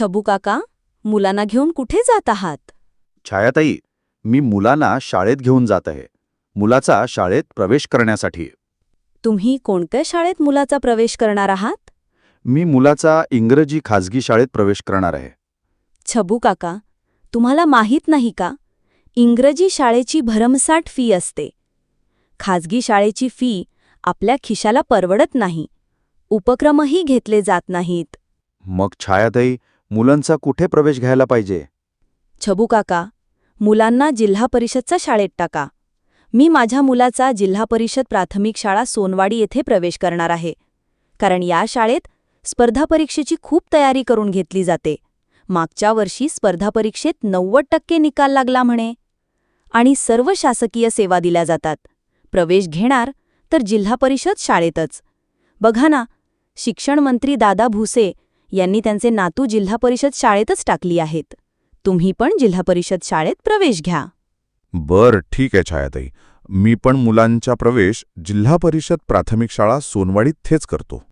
छबू काका मुलांना घेऊन कुठे जात आहात? छायाताई मी मुलांना शाळेत घेऊन जात आहे. मुलाचा शाळेत प्रवेश करण्यासाठी. तुम्ही कोणत्या शाळेत मुलाचा प्रवेश करणार आहात? मी मुलाचा इंग्रजी खाजगी शाळेत प्रवेश करणार आहे. छबू काका तुम्हाला माहीत नाही का? इंग्रजी शाळेची भरमसाठ फी असते. खाजगी शाळेची फी आपल्या खिशाला परवडत नाही. उपक्रमही घेतले जात नाहीत. मग छायाताई मुलांचा कुठे प्रवेश घ्यायला पाहिजे? छबू काका मुलांना जिल्हा परिषदच्या शाळेत टाका. मी माझ्या मुलाचा जिल्हा परिषद प्राथमिक शाळा सोनवाडी येथे प्रवेश करणार आहे. कारण या शाळेत स्पर्धा परीक्षेची खूप तयारी करून घेतली जाते. मागच्या वर्षी स्पर्धा परीक्षेत नव्वद टक्के निकाल लागला म्हणे. आणि सर्व शासकीय सेवा दिल्या जातात. प्रवेश घेणार तर जिल्हा परिषद शाळेतच. बघा ना शिक्षण मंत्री दादा भुसे यांनी त्यांचे नातू जिल्हा परिषद शाळेतच टाकली आहेत. तुम्ही पण जिल्हा परिषद शाळेत प्रवेश घ्या. बर ठीक आहे छायाताई. मी पण मुलांचा प्रवेश जिल्हा परिषद प्राथमिक शाळा सोनवाडीत थेच करतो.